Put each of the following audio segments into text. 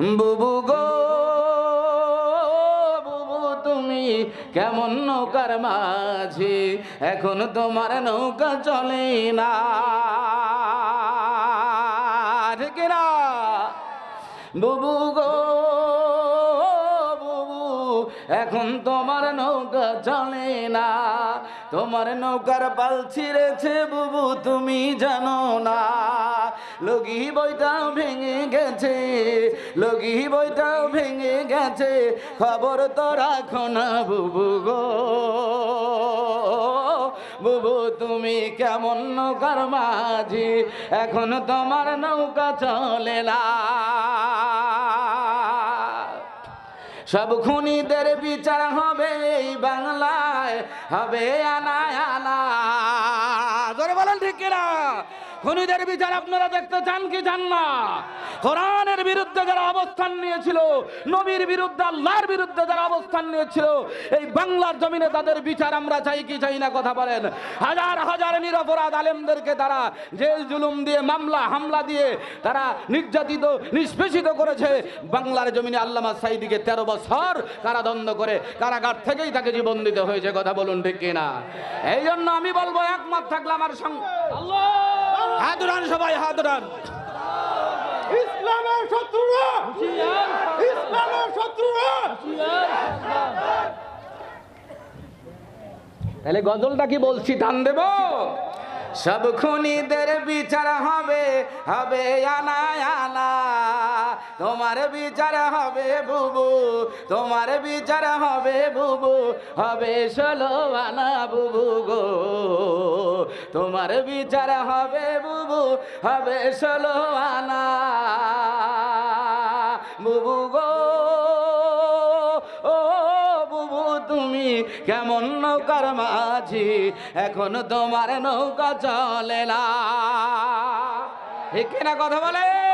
বুবু গো, বুবু, তুমি কেমন নৌকার মাঝি? এখন তোমার নৌকা চলে না। না? বুবু গো, বুবু, এখন তোমার নৌকা চলে না। তোমার নৌকার পাল ছিঁড়েছে বুবু, তুমি জানো না। লগি বইটাও ভেঙে গেছে, লগি বইটাও ভেঙে গেছে, খবর তো রাখো না বুবু গো। বুবু, তুমি কেমন নৌকার মাঝি, এখন তোমার নৌকা চলে না। সব খুনিদের বিচার হবে আনা। আনা বলেন ঠিক কিনা? খুনিদের বিচার আপনারা দেখতে চান কি চান না? কোরআনের বিরুদ্ধে যারা অবস্থান নিয়েছিল, নবীর বিরুদ্ধে, আল্লাহর বিরুদ্ধে যারা অবস্থান নিয়েছিল, এই বাংলার জমিনে তাদের বিচার আমরা চাই কি চাই না কথা বলেন। হাজার হাজার নিরপরাধ আলেমদেরকে তারা জেল জুলুম দিয়ে, মামলা, হামলা দিয়ে তারা নির্যাতিত, নিষ্পেষিত করেছে। বাংলার জমিনে আল্লামা সাইদিকে তেরো বছর কারাদণ্ড করে কারাগার থেকেই তাকে জীবন দিতে হয়েছে, কথা বলুন ঠিক কিনা? এই জন্য আমি বলব, একমত থাকলাম আমার সঙ্গে হাত সবাই, হাত ইসলামের শত্রুরা! ইসলামের শত্রুরা! তাহলে গজলটা কি বলছি ধান দেব? সব খুনিদের বিচার হবে হবে আনা আনা তোমার বিচার হবে বুবু, তোমার বিচার হবে বুবু, হবে ষোলো আনা বুবু গো। তোমার বিচার হবে বুবু, হবে ষোলো আনা বুবু গো। কেমন নৌকার মাঝি, এখন তোমার নৌকা চলে না। ঠিক কথা বলেন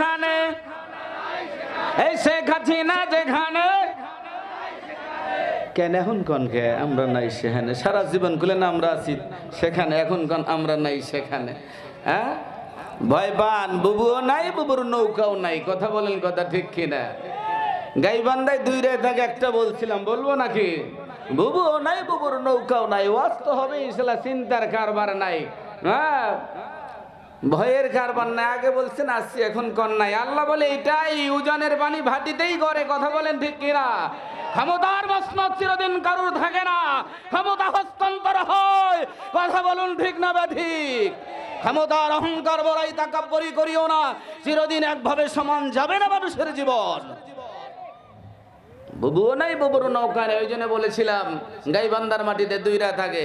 যেখানে, এই শেখ হাসিনা যেখানে। কেন এখন কন কে? আমরা নাই সেখানে। সারা জীবন খুলে না আমরা আছি সেখানে, এখন কন আমরা নাই সেখানে। হ্যাঁ? ভয় পান, বুবুও নাই, বুবুর নৌকাও নাই। কথা বলেন কথা ঠিক কিনা? গাইবান্ধায় দুই রে থাকে একটা বলছিলাম, বলব নাকি? বুবুও নাই, বুবুর নৌকাও নাই। ওয়াস্ত হবে ইসলা চিন্তার কারবার নাই। হ্যাঁ? ভয়ের কারবার নাই আগে বলছেন, আসছি এখন কন্যায়। আল্লাহ বলে, এটাই উজানের বাণী, ভাটিতেই করে। কথা বলেন ঠিক কিনা? ক্ষমতার মসনদ চিরদিন কারুর থাকে না। ক্ষমতা হস্তান্তর হয়। কথা বলুন ঠিক না বা ঠিক ক্ষমতার অহংকার বড়াই তাকাব্বরি করিও না। চিরদিন একভাবে সমান যাবে না মানুষের জীবন। বুবুও নাই বুবুর নৌকা নেই ওই জন্য বলেছিলাম গাইবান্দার মাটিতে দুইরা থাকে।